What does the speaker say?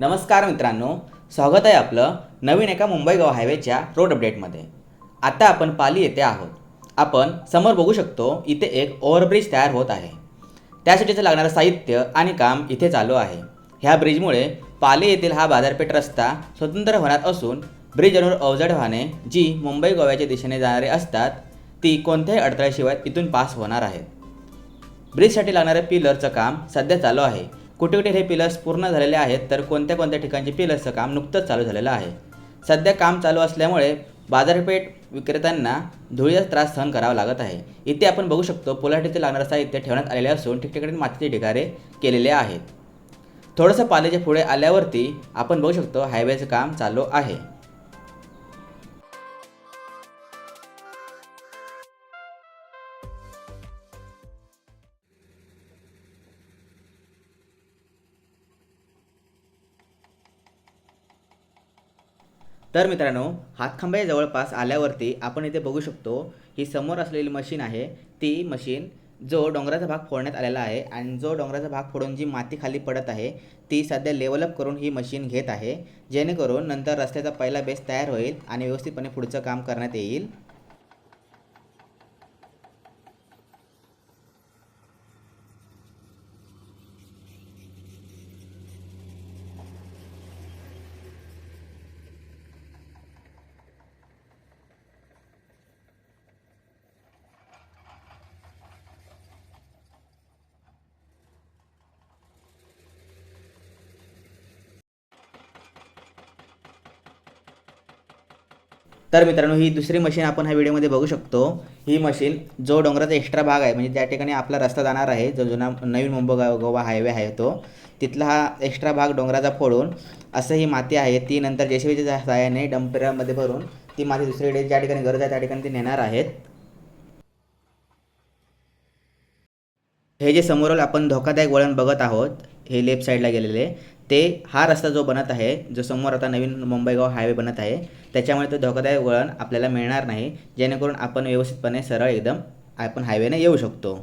नमस्कार मित्रांनो स्वागत आहे आपलं नवीन एका मुंबई गोवा हायवेच्या रोड अपडेटमध्ये. आता आपण पाली येथे आहोत. आपण समोर बघू शकतो इथे एक ओव्हरब्रिज तयार होत आहे. त्यासाठीचं लागणारं साहित्य आणि काम इथे चालू आहे. ह्या ब्रिजमुळे पाली येथील हा बाजारपेठ रस्ता स्वतंत्र होणार असून ब्रिजवर अवजड वाहने जी मुंबई गोव्याच्या दिशेने जाणारे असतात ती कोणत्याही अडथळ्याशिवाय इथून पास होणार आहेत. ब्रिजसाठी लागणाऱ्या पिलरचं काम सध्या चालू आहे. कुठे कुठे हे पिलर्स पूर्ण झालेले आहेत तर कोणत्या कोणत्या ठिकाणचे पिलर्सचं काम नुकतंच चालू झालेलं आहे. सध्या काम चालू असल्यामुळे बाजारपेठ विक्रेत्यांना धुळीचा त्रास सहन करावा लागत आहे. इथे आपण बघू शकतो पोलाटीचे लागणारं साहित्य ठेवण्यात आलेले असून ठिकठिकाणी मातीचे ढिगारे केलेले आहेत. थोडंसं पाल्याच्या पुढे आल्यावरती आपण बघू शकतो हायवेचं काम चालू आहे. तर मित्रांनो हातखंबे जवळपास आल्यावरती आपण इथे बघू शकतो ही समोर असलेली मशीन आहे. ती मशीन जो डोंगराचा भाग फोडण्यात आलेला आहे आणि जो डोंगराचा भाग फोडून जी माती खाली पडत आहे ती सध्या लेवलअप करून ही मशीन घेत आहे. जेणेकरून नंतर रस्त्याचा पहिला बेस तयार होईल आणि व्यवस्थितपणे पुढचं काम करण्यात येईल. तर मित्रांनो ही दुसरी मशीन आपण ह्या व्हिडिओमध्ये बघू शकतो. ही मशीन जो डोंगराचा एक्स्ट्रा भाग आहे म्हणजे ज्या ठिकाणी आपला रस्ता जाणार आहे जो जुना नवीन मुंबई गोवा हायवे आहे तो तिथला हा एक्स्ट्रा भाग डोंगराचा फोडून असं ही माती आहे ती नंतर जेसीबीच्या सहाय्याने डंपरामध्ये भरून ती माती दुसरीकडे ज्या ठिकाणी गरज आहे त्या ठिकाणी ती नेणार आहेत. हे जे समोरील आपण धोकादायक वळण बघत आहोत हे लेफ्ट साईडला गेलेले. ते हा रस्ता जो बनत आहे जो समोर आता नवीन मुंबईगाव हायवे बनत आहे त्याच्यामुळे तो धोकादायक वळण आपल्याला मिळणार नाही जेणेकरून आपण व्यवस्थितपणे सरळ एकदम आपण हायवेने येऊ शकतो.